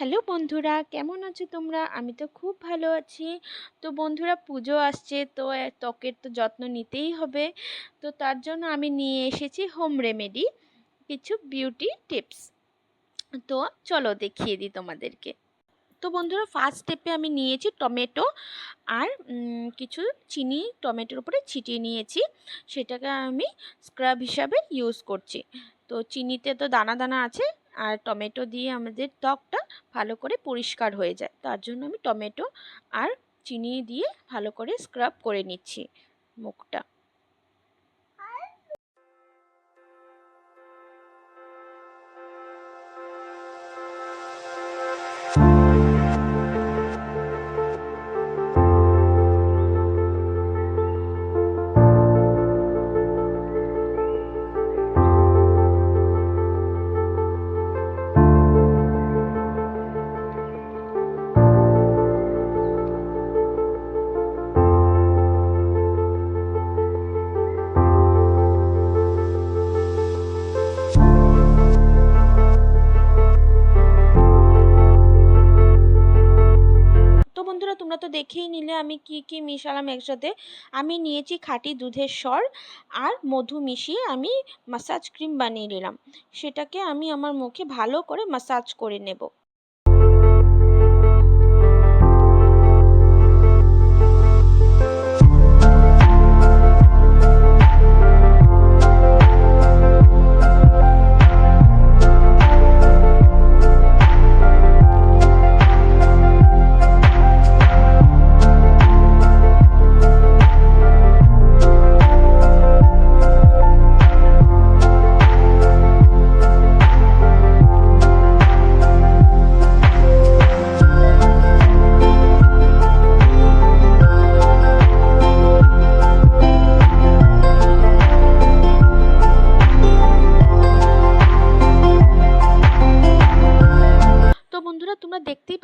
Hello বন্ধুরা, কেমন আছো তোমরা? আমি তো খুব ভালো আছি। তো বন্ধুরা, পুজো আসছে, তো ত্বকের তো যত্ন নিতেই হবে। তো তার জন্য আমি নিয়ে এসেছি হোম রেমেডি কিছু বিউটি টিপস তো চলো দেখিয়ে দিই তোমাদেরকে। তো বন্ধুরা ফার্স্ট স্টেপে আমি নিয়েছি টমেটো আর কিছু চিনি, টমেটোর উপরে ছিটিয়ে নিয়েছি। সেটাকে আমি স্ক্রাব হিসাবে ইউজ করছি। তো চিনিতে তো দানা দানা আছে আর টমেটো দিয়ে আমাদের ত্বকটা ভালো করে পরিষ্কার হয়ে যায়। তার জন্য আমি টমেটো আর চিনি দিয়ে ভালো করে স্ক্রাব করে নিচ্ছি মুখটা। দেখেই নিলে আমি কি কি মিশালাম একসাথে? আমি নিয়েছি খাঁটি দুধের স্বর আর মধু মিশিয়ে আমি মাসাজ ক্রিম বানিয়ে নিলাম। সেটাকে আমি আমার মুখে ভালো করে মাসাজ করে নেব।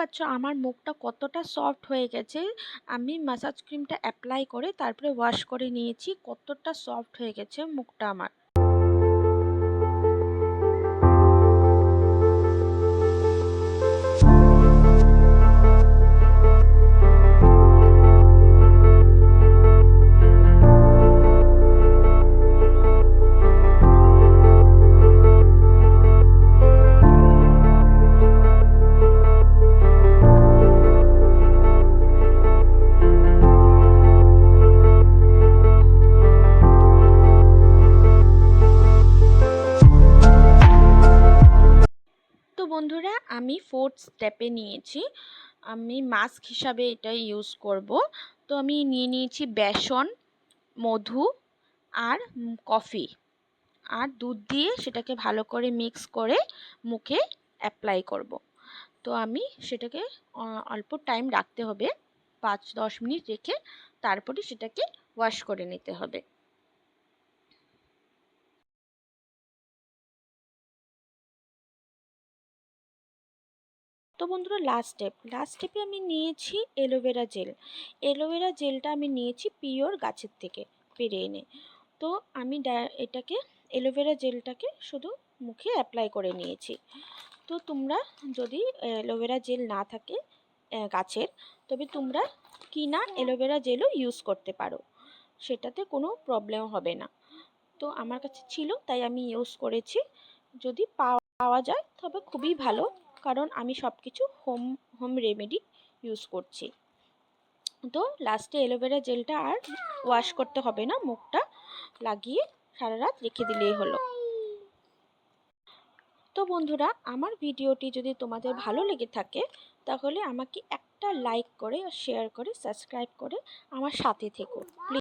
পাচ্ছ আমার মুখটা কতটা সফট হয়ে গেছে। আমি মাসাজ ক্রিমটা অ্যাপ্লাই করে তারপরে ওয়াশ করে নিয়েছি, কতটা সফট হয়ে গেছে মুখটা আমার। আমি ফোর্থ স্টেপে নিয়েছি। আমি মাস্ক হিসাবে এটা ইউজ করব। তো আমি নিয়ে নিয়েছি বেসন, মধু আর কফি আর দুধ দিয়ে সেটাকে ভালো করে মিক্স করে মুখে অ্যাপ্লাই করব। তো আমি সেটাকে অল্প টাইম রাখতে হবে। পাঁচ দশ মিনিট রেখে তারপরে সেটাকে ওয়াশ করে নিতে হবে। তো বন্ধুরা লাস্ট স্টেপ লাস্ট স্টেপে আমি নিয়েছি অ্যালোভেরা জেল অ্যালোভেরা জেলটা আমি নিয়েছি পিওর গাছের থেকে পেরে এনে। তো আমি এটাকে অ্যালোভেরা জেলটাকে শুধু মুখে অ্যাপ্লাই করে নিয়েছি। তো তোমরা যদি অ্যালোভেরা জেল না থাকে গাছের, তবে তোমরা কিনা অ্যালোভেরা জেলও ইউজ করতে পারো। সেটাতে কোনো প্রবলেম হবে না। তো আমার কাছে ছিল, তাই আমি ইউজ করেছি। যদি পাওয়া যায়, তবে খুবই ভালো। কারণ আমি সব কিছু হোম হোম রেমেডি ইউজ করছি। তো লাস্টে অ্যালোভেরা জেলটা আর ওয়াশ করতে হবে না, মুখটা লাগিয়ে সারা রাত রেখে দিলেই হলো। তো বন্ধুরা, আমার ভিডিওটি যদি তোমাদের ভালো লেগে থাকে, তাহলে আমাকে একটা লাইক করে শেয়ার করে সাবস্ক্রাইব করে আমার সাথে থেকো।